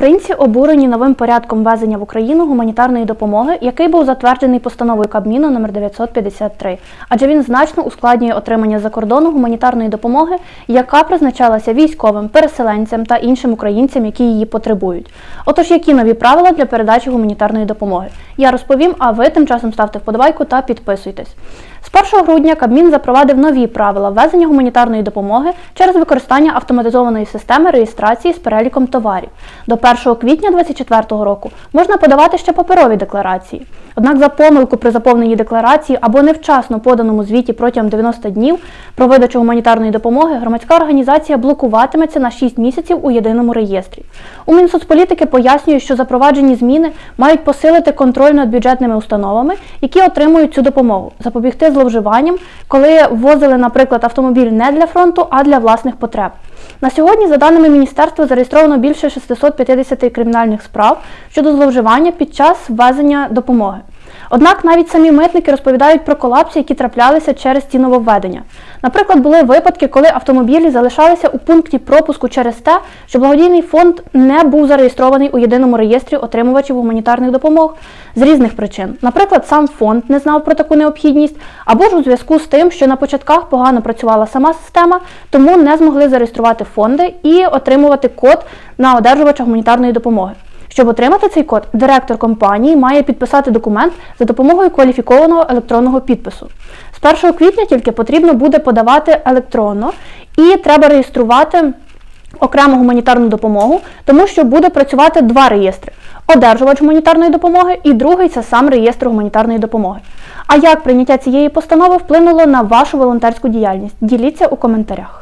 Українці обурені новим порядком ввезення в Україну гуманітарної допомоги, який був затверджений постановою Кабміну номер 953, адже він значно ускладнює отримання за кордону гуманітарної допомоги, яка призначалася військовим, переселенцям та іншим українцям, які її потребують. Отож, які нові правила для передачі гуманітарної допомоги? Я розповім, а ви тим часом ставте вподобайку та підписуйтесь. З 1 грудня Кабмін запровадив нові правила ввезення гуманітарної допомоги через використання автоматизованої системи реєстрації з переліком товарів. До 1 квітня 2024 року можна подавати ще паперові декларації. Однак за помилку при заповненні декларації або невчасно поданому звіті протягом 90 днів про видачу гуманітарної допомоги громадська організація блокуватиметься на 6 місяців у єдиному реєстрі. У Мінсоцполітики пояснюють, що запроваджені зміни мають посилити контроль над бюджетними установами, які отримують цю допомогу, запобігти зловживанням, коли ввозили, наприклад, автомобіль не для фронту, а для власних потреб. На сьогодні, за даними міністерства, зареєстровано більше 650 кримінальних справ щодо зловживання під час ввезення допомоги. Однак навіть самі митники розповідають про колапси, які траплялися через ці нововведення. Наприклад, були випадки, коли автомобілі залишалися у пункті пропуску через те, що благодійний фонд не був зареєстрований у єдиному реєстрі отримувачів гуманітарних допомог з різних причин. Наприклад, сам фонд не знав про таку необхідність, або ж у зв'язку з тим, що на початках погано працювала сама система, тому не змогли зареєструвати фонди і отримувати код на одержувача гуманітарної допомоги. Щоб отримати цей код, директор компанії має підписати документ за допомогою кваліфікованого електронного підпису. З 1 квітня тільки потрібно буде подавати електронно і треба реєструвати окрему гуманітарну допомогу, тому що буде працювати два реєстри: одержувач гуманітарної допомоги і другий це сам реєстр гуманітарної допомоги. А як прийняття цієї постанови вплинуло на вашу волонтерську діяльність? Діліться у коментарях.